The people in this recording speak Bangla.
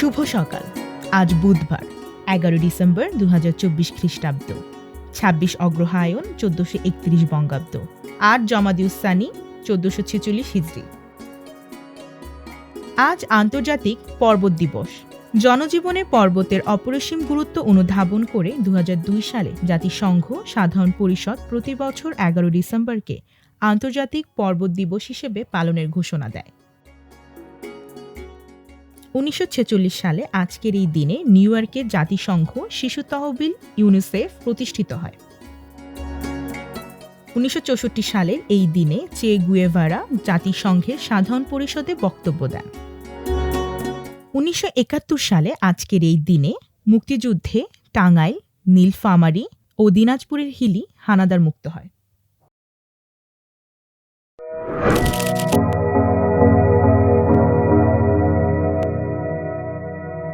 শুভ সকাল। আজ বুধবার, এগারো ডিসেম্বর দু চব্বিশ খ্রিস্টাব্দ। ছাব্বিশ অগ্রহায়ণ চোদ্দশো একত্রিশ বঙ্গাব্দ। আট জমাদিউসানি চোদ্দশো ছেচল্লিশ হিজড়ি আজ আন্তর্জাতিক পর্বত দিবস। জনজীবনে পর্বতের অপরিসীম গুরুত্ব অনুধাবন করে দু হাজার দুই সালে জাতিসংঘ সাধারণ পরিষদ প্রতি বছর এগারো ডিসেম্বরকে আন্তর্জাতিক পর্বত দিবস হিসেবে পালনের ঘোষণা দেয়। উনিশশো ছেচল্লিশ সালে আজকের এই দিনে নিউ ইয়র্কে জাতিসংঘ শিশু তহবিল ইউনিসেফ প্রতিষ্ঠিত হয়। উনিশশো চৌষট্টি সালের এই দিনে চে গুয়েভারা জাতিসংঘের সাধারণ পরিষদে বক্তব্য দেন। উনিশশো একাত্তর সালে আজকের এই দিনে মুক্তিযুদ্ধে টাঙ্গাইল, নীলফামারী ও দিনাজপুরের হিলি হানাদার মুক্ত হয়।